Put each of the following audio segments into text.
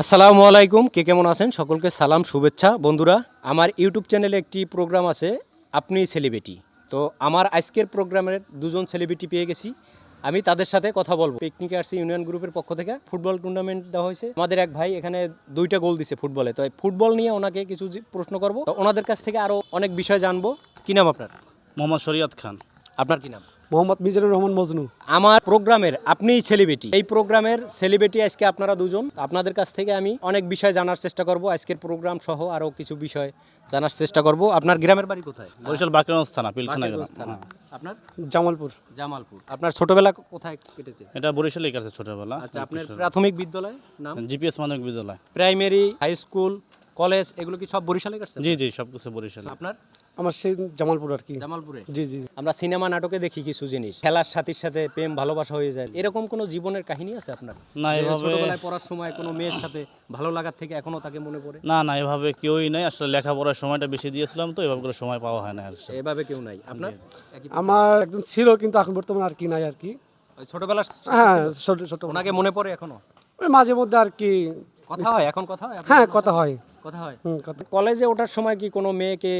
আসসালামু আলাইকুম। কে কেমন আছেন? সকলকে সালাম শুভেচ্ছা। বন্ধুরা আমার ইউটিউব চ্যানেলে একটি প্রোগ্রাম আছে আপনি সেলিব্রিটি। তো আমার আজকের প্রোগ্রামের দুজন সেলিব্রিটি পেয়ে গেছি। আমি তাদের সাথে কথা বলব। পিকনিক আর্সি ইউনিয়ন গ্রুপের পক্ষ থেকে। ফুটবল টুর্নামেন্ট দেওয়া হয়েছে। আমাদের এক ভাই এখানে দুইটা গোল দিছে ফুটবলে। তো ফুটবল নিয়ে ওনাকে কিছু প্রশ্ন করব। তো ওনাদের কাছ থেকে আরও অনেক বিষয় জানব। কি নাম আপনার? মোহাম্মদ শরিয়ত খান। আপনার কী নাম? মোহাম্মদ মিজানুর রহমান মজনু। আমার প্রোগ্রামের আপনিই সেলিব্রিটি এই প্রোগ্রামের সেলিব্রিটি আজকে আপনারা দুজন। আপনাদের কাছ থেকে আমি অনেক বিষয় জানার চেষ্টা করব। আজকের প্রোগ্রাম সহ আরও কিছু বিষয় জানার চেষ্টা করব। আপনার গ্রামের বাড়ি কোথায়? বরিশাল বাকরগঞ্জ থানা পিলখানা গ্রাম। থানা। আপনার? জামালপুর। জামালপুর। আপনার ছোটবেলা কোথায় কেটেছে? এটা বরিশালই কাছে ছোটবেলা। আচ্ছা আপনার প্রাথমিক বিদ্যালয় নাম? জিপিএস মাধ্যমিক বিদ্যালয়। প্রাইমারি হাই স্কুল কলেজ এগুলো কি সব বরিশালে কাটছে? জি জি সব কিছু বরিশালে। আপনার? আমার সেই জামালপুর আর কি। জামালপুরে? জি জি আমরা সিনেমা নাটকে দেখি কিছু জিনিস। খেলার সাথীর সাথে প্রেম ভালোবাসা হয়ে যায়। এরকম কোনো জীবনের কাহিনী আছে আপনার? না এভাবে ছোটবেলায় পড়ার সময় কোনো মেয়ের সাথে ভালো লাগার থেকে এখনও তাকে মনে পড়ে? না না এভাবে কেউই নেই। আসলে লেখাপড়ার সময়টা বেশি দিয়েছিলাম তো এভাবে করে সময় পাওয়া হয় না আর এভাবে কেউ নাই। আপনার? আমার একজন ছিল কিন্তু এখন বর্তমানে আর কি নাই আর কি। ওই ছোটবেলার হ্যাঁ ছোট ছোট ওনাকে মনে পড়ে এখনও? ওই মাঝে মধ্যে আর কি কথা হয় এখন কথা হয়? হ্যাঁ কথা হয়। কথা হয়? কলেজে ওঠার সময় কি কোনো মেয়েকে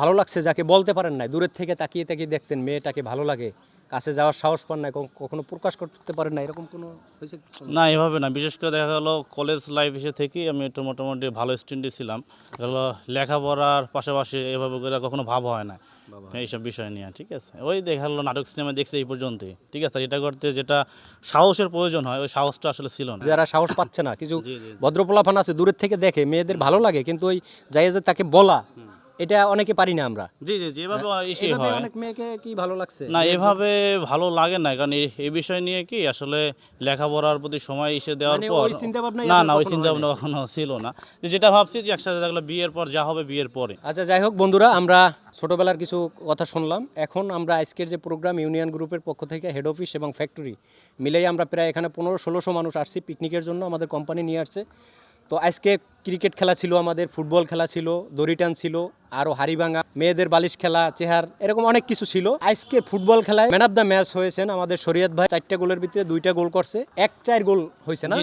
ভালো লাগছে যাকে বলতে পারেন না দূরের থেকে তাকিয়ে তাকিয়ে দেখতেন মেয়েটাকে ভালো লাগে? কাছে যাওয়ার সাহস পান না কখনো প্রকাশ করতে পারেন না এরকম কোনো হয়েছে না এভাবে না। বিশেষ করে দেখা গেলো কলেজ লাইফ এসে থেকেই আমি একটু মোটামুটি ভালো স্টুডেন্ট ছিলাম। গেলো লেখাপড়ার পাশাপাশি এভাবে করে কখনো ভাব হয় না। এইসব বিষয় নিয়ে ঠিক আছে? ওই দেখা গেলো নাটক সিনেমা দেখছি এই পর্যন্তই ঠিক আছে? এটা করতে যেটা সাহসের প্রয়োজন হয় ওই সাহসটা আসলে ছিল না। যারা সাহস পাচ্ছে না কিছু। ভদ্রপোলাফান আছে দূরের থেকে দেখে মেয়েদের ভালো লাগে কিন্তু ওই যাই যে তাকে বলা এটা অনেকে পারি না আমরা। জি জি যেভাবে এসে হয়। অনেক মেয়েকে কি ভালো লাগছে? না এভাবে ভালো লাগে না কারণ এই- বিষয় নিয়ে কি আসলে লেখাপড়ার প্রতি সময় এসে দেওয়ার মানে পর না না ওই চিন্তা ভাবনা কখনো ছিল না। যে যেটা ভাবছি যে একসাথে থাকলে বিয়ের পর যা হবে বিয়ের পরে। আচ্ছা যাই হোক বন্ধুরা আমরা ছোটবেলার কিছু কথা শুনলাম। এখন আমরা আজকের যে প্রোগ্রাম ইউনিয়ন গ্রুপের পক্ষ থেকে হেড অফিস এবং ফ্যাক্টরি মিলেই আমরা প্রায় এখানে পনেরো ষোলোশো মানুষ আসছি পিকনিকের জন্য আমাদের কোম্পানি নিয়ে আসছে। তো আজকে ক্রিকেট খেলা ছিল আমাদের ফুটবল খেলা ছিল দড়িটান ছিল আরও হাড়িভাঙা মেয়েদের বালিশ খেলা চেহার এরকম অনেক কিছু ছিল। আজকে ফুটবল খেলায় ম্যান অফ দ্য ম্যাচ হয়েছেন আমাদের শরীয়ত ভাই। চারটা গোলের ভিতরে দুইটা গোল করছে এক চার গোল হয়েছে না?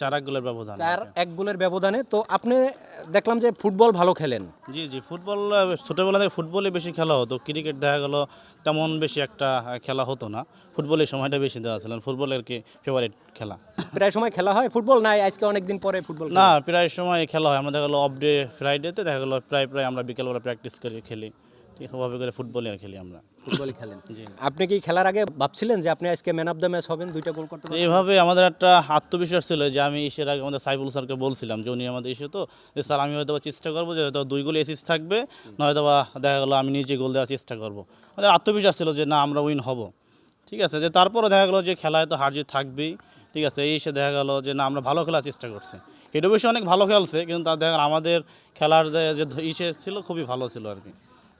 চার এক গোলের ব্যবধান চার এক গোলের ব্যবধানে। তো আপনি দেখলাম যে ফুটবল ভালো খেলেন। জি জি ফুটবল ছোটবেলা থেকে ফুটবলে বেশি খেলা হতো। ক্রিকেট দেখা গেল তেমন বেশি একটা খেলা হতো না। ফুটবলের সময়টা বেশি দেওয়া ছিল ফুটবলের কি ফেভারিট খেলা? প্রায় সময় খেলা হয় ফুটবল নাই আজকে অনেকদিন পরে ফুটবল না প্রায় সময় খেলা হয় আমাদের গেলো অফ ডে ফ্রাইডেতে দেখা গেলো প্রায় প্রায় আমরা বিকেলবেলা প্র্যাকটিস করে খেলি। ওভাবে করে ফুটবলই আর খেলি আমরা। ফুটবল খেলেন। জি। আপনি কি খেলার আগে ভাবছিলেন যে আপনি আজকে ম্যান অফ দ্য ম্যাচ হবেন দুইটা গোল করতে এইভাবে আমাদের একটা আত্মবিশ্বাস ছিল যে আমি ইসের আগে আমাদের সাইবুল স্যারকে বলছিলাম যে উনি আমাদের ইস্যু তো যে স্যার আমি হয়তো বা চেষ্টা করব যে হয়তো দুই গোল এসিস থাকবে নয়তো বা দেখা গেলো আমি নিজে গোল দেওয়ার চেষ্টা করব। আমাদের আত্মবিশ্বাস ছিল যে না আমরা উইন হব। ঠিক আছে যে তারপরে দেখা গেলো যে খেলায় তো হার জিত থাকবেই। ঠিক আছে এই এসে দেখা গেলো যে না আমরা ভালো খেলার চেষ্টা করছি। এটা অবশ্য অনেক ভালো খেলছে কিন্তু তার দেখা আমাদের খেলার যে ইসে ছিল খুবই ভালো ছিল আর কি।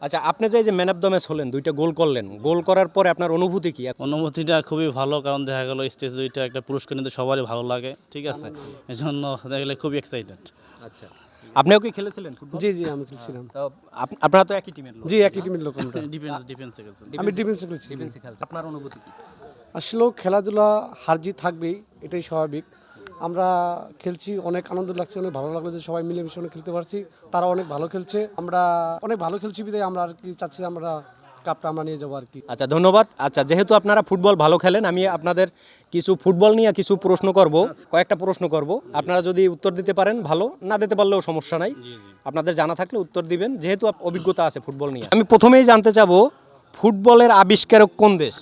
আচ্ছা আপনি যে যে ম্যান অফ দ্য ম্যাচ হলেন দুইটা গোল করলেন গোল করার পরে আপনার অনুভূতি কি? অনুভূতিটা খুবই ভালো কারণ দেখা গেলো স্টেজ দুইটা একটা পুরস্কার নিতে সবারই ভালো লাগে ঠিক আছে? এই জন্য দেখা গেলে খুবই এক্সাইটেড আচ্ছা আপনিও কি খেলেছিলেন ফুটবল? জি জি আমি খেলছিলাম। তো আপনারা তো একই টিমের লোক। জি একই টিমের লোক আমরা। ডিফেন্স আমি ডিফেন্সে খেলছি ডিফেন্সে খেলছেন আপনার অনুভূতি কি? আসলেও খেলাধুলা হারজি থাকবেই এটাই স্বাভাবিক। আমরা খেলছি অনেক আনন্দ লাগছে অনেক ভালো লাগল যে সবাই মিলেমিশে অনেক খেলতে পারছি তারা অনেক ভালো খেলছে। আমরা অনেক ভালো খেলছি বিদায় আমরা আর কি চাচ্ছি আমরা কাপটা আমরা নিয়ে যাব আর কি। আচ্ছা ধন্যবাদ। আচ্ছা যেহেতু আপনারা ফুটবল ভালো খেলেন আমি আপনাদের কিছু ফুটবল নিয়ে কিছু প্রশ্ন করব কয়েকটা প্রশ্ন করব। আপনারা যদি উত্তর দিতে পারেন ভালো না দিতে পারলেও সমস্যা নাই। আপনাদের জানা থাকলে উত্তর দিবেন যেহেতু অভিজ্ঞতা আছে ফুটবল নিয়ে। আমি প্রথমেই জানতে চাবো ফুটবলের আবিষ্কারক কোন দেশ?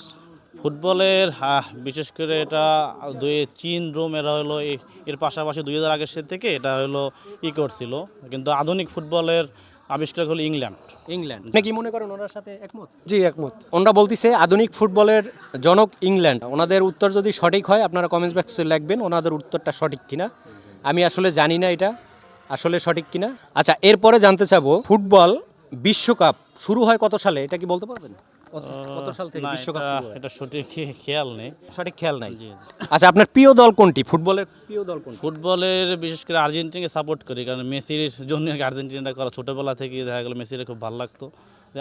ফুটবলের বিশেষ করে এটা দুই চীন রোম এরা হলো এ- এর পাশাপাশি দুই হাজার আগের থেকে এটা হলো ই করছিল। কিন্তু আধুনিক ফুটবলের আবিষ্কার হলো ইংল্যান্ড। ইংল্যান্ড। আপনি কি মনে করেন ওনার সাথে একমত? জি একমত। ওনারা বলতিছে আধুনিক ফুটবলের জনক ইংল্যান্ড। ওনাদের উত্তর যদি সঠিক হয় আপনারা কমেন্টস বক্সে লিখবেন ওনাদের উত্তরটা সঠিক কিনা। আমি আসলে জানি না এটা আসলে সঠিক কিনা। আচ্ছা এরপরে জানতে চাবো ফুটবল বিশ্বকাপ শুরু হয় কত সালে? এটা কি বলতে পারবেন? কত- কত সাল থেকে বিশ্বকাপ শুরু এটা সঠিক খেয়াল নেই। সঠিক খেয়াল নাই? জি, জি। আচ্ছা আপনার প্রিয় দল কোনটি? ফুটবলের প্রিয় দল কোনটি? ফুটবলের বিশেষ করে আর্জেন্টিনাকে সাপোর্ট করি কারণ মেসির জন্য আর করা ছোটোবেলা থেকে দেখা গেলো মেসির খুব ভালো লাগতো।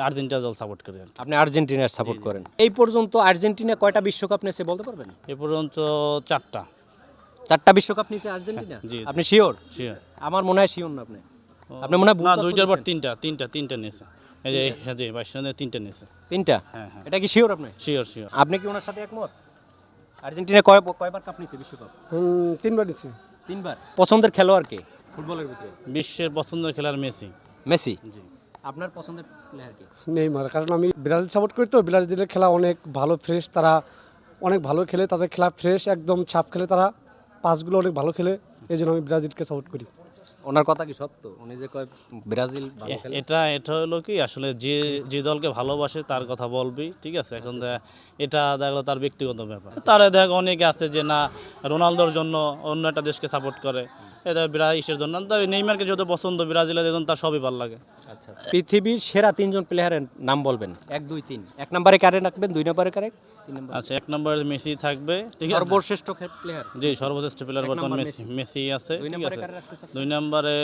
আর্জেন্টিনা দল সাপোর্ট করি আপনি আর্জেন্টিনার সাপোর্ট করেন। এই পর্যন্ত আর্জেন্টিনা কয়টা বিশ্বকাপ নিয়েছে বলতে পারবেন? এ পর্যন্ত চারটা। চারটা বিশ্বকাপ নিয়েছে আর্জেন্টিনা? জি, জি। আপনি শিওর শিওর শিওর মনে হয় শিওর না আপনি। আপনি মনে হয় দুইটার পর তিনটা তিনটা তিনটা নিয়েছে। এই যে হ্যাঁ জি বাইশ রানে তিনটা নিয়েছে। তিনটা? হ্যাঁ হ্যাঁ। এটা কি শিওর আপনি? শিওর শিওর আপনি কি ওনার সাথে একমত? আর্জেন্টিনা কয় কয়বার কাপ নিয়েছে বিশ্বকাপ? হুম, তিনবার তিনবার? পছন্দের খেলোয়াড় কে? ফুটবলের ভিতরে। বিশ্বের পছন্দের খেলার মেসি। মেসি? জি। আপনার পছন্দের প্লেয়ার কে? নেইমার কারণ আমি ব্রাজিল সাপোর্ট করি তো ব্রাজিলের খেলা অনেক ভালো ফ্রেশ তারা অনেক ভালো খেলে তাদের খেলা ফ্রেশ একদম ছাপ খেলে তারা পাসগুলো অনেক ভালো খেলে এই জন্য আমি ব্রাজিলকে সাপোর্ট করি। ওনার কথা কি সত্য? উনি যে কয় ব্রাজিল ভালো খেলে? এটা এটা হলো কি আসলে যে যে দলকে ভালোবাসে তার কথা বলবি ঠিক আছে? এখন দেখ এটা দেখল তার ব্যক্তিগত ব্যাপার। তারা দেখ অনেকে আছে যে না রোনালদোর জন্য অন্য একটা দেশকে সাপোর্ট করে। এটা ব্রাজিলের জন্য। তবে নেইমারকে যত পছন্দ ব্রাজিলের তার সবই ভালো লাগে। আচ্ছা। পৃথিবীর সেরা তিনজন প্লেয়ারের নাম বলবেন। এক দুই তিন। এক নম্বরে কারে রাখবেন দুই নম্বরে কারে? তিন নম্বর। আচ্ছা এক নম্বরে মেসি থাকবে। ঠিক আছে? সর্বশ্রেষ্ঠ প্লেয়ার জি সর্বশ্রেষ্ঠ প্লেয়ার বর্তমান মেসি মেসি। আছে। দুই নম্বরে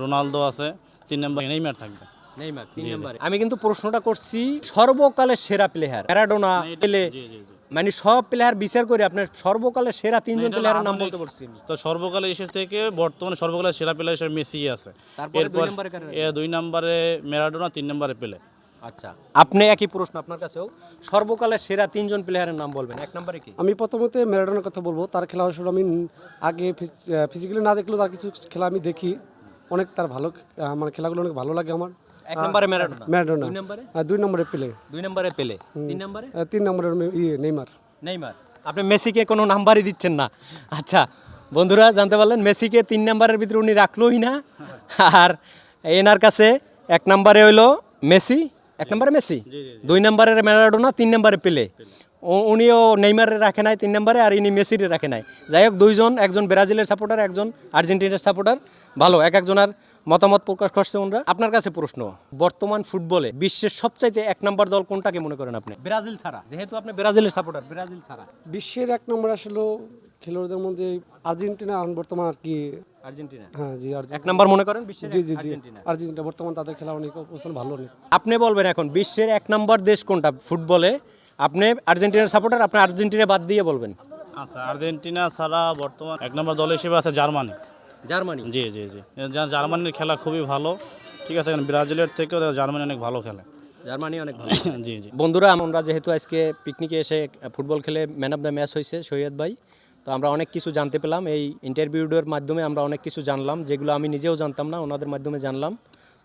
রোনালদো আছে। তিন নম্বরে নেইমার থাকবে। নেইমার তিন নম্বরে। আমি কিন্তু প্রশ্নটা করছি সর্বকালের সেরা প্লেয়ার ম্যারাডোনা পেলে মানে সব প্লেয়ার বিচার করে আপনার সর্বকালের সেরা তিনজন প্লেয়ারের নাম বলতে পারছি তো সর্বকালের এসে থেকে বর্তমানে সর্বকালের সেরা প্লেয়ার হিসেবে মেসি আছে। তারপরে দুই নম্বরে কারে এ দুই নম্বরে ম্যারাডোনা তিন নম্বরে পেলে। আচ্ছা আপনি একই প্রশ্ন আপনার কাছেও। সর্বকালের সেরা তিনজন প্লেয়ারের নাম বলবেন এক নম্বরে কি? আমি প্রথমত ম্যারাডোনার কথা বলব তার খেলা আসলে আমি আগে ফিজিক্যালি না দেখলেও তার কিছু খেলা আমি দেখি। অনেক তার ভালো আহ, মানে খেলাগুলো অনেক ভালো লাগে আমার। এক নম্বরে ম্যারাডোনা? ম্যারাডোনা। দুই নম্বরে? দুই নম্বরে পেলে। দুই নম্বরে পেলে। তিন নম্বরে? তিন নম্বরে ইয়ে নেইমার। নেইমার। আপনি মেসিকে কোনো নাম্বারই দিচ্ছেন না। আচ্ছা বন্ধুরা জানতে পারলেন মেসিকে তিন নাম্বারের ভিতরে উনি রাখলোই না। আর এনার কাছে এক নম্বরে হইল মেসি এক নম্বরে মেসি? দুই নম্বরে ম্যারাডোনা তিন নম্বরে পেলে। উনিও নেইমারে রাখে নাই তিন নম্বরে আর ইনি মেসিরে রাখে নাই। যাই হোক দুইজন একজন ব্রাজিলের সাপোর্টার একজন আর্জেন্টিনার সাপোর্টার ভালো এক একজনের মতামত প্রকাশ করছে ওনারা। আপনার কাছে প্রশ্ন বর্তমান ফুটবলে বিশ্বের সবচাইতে এক নম্বর দল কোনটাকে মনে করেন আপনি? ব্রাজিল ছাড়া যেহেতু আপনি ব্রাজিলের সাপোর্টার ব্রাজিল ছাড়া। বিশ্বের এক নম্বর আসলে খেলোয়াড়দের মধ্যে আর্জেন্টিনা এখন বর্তমান আর কি আর্জেন্টিনা? হ্যাঁ জি এক নাম্বার মনে করেন বিশ্বের জি জি জি আর্জেন্টিনা? আর্জেন্টিনা বর্তমান তাদের খেলা অনেক অবস্থান ভালো অনেক। আপনি বলবেন এখন বিশ্বের এক নম্বর দেশ কোনটা ফুটবলে? আপনি আর্জেন্টিনার সাপোর্টার আপনি আর্জেন্টিনা বাদ দিয়ে বলবেন। আচ্ছা আর্জেন্টিনা ছাড়া বর্তমান এক নম্বর দল হিসেবে আছে জার্মানি। জার্মানি? জি জি জি। জার্মানির খেলা খুবই ভালো। ঠিক আছে ব্রাজিলের থেকেও জার্মানি অনেক ভালো খেলে। জার্মানি অনেক ভালো। জি জি। বন্ধুরা আমরা যেহেতু আজকে পিকনিকে এসে ফুটবল খেলে ম্যান অফ দ্য ম্যাচ হয়েছে সৈয়দ ভাই তো আমরা অনেক কিছু জানতে পেলাম। এই ইন্টারভিউডের মাধ্যমে আমরা অনেক কিছু জানলাম যেগুলো আমি নিজেও জানতাম না ওনাদের মাধ্যমে জানলাম।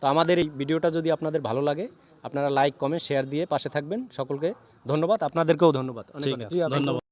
তো আমাদের এই ভিডিওটা যদি আপনাদের ভালো লাগে আপনারা লাইক কমেন্ট শেয়ার দিয়ে পাশে থাকবেন সকলকে। ধন্যবাদ আপনাদেরকেও ধন্যবাদ। ধন্যবাদ।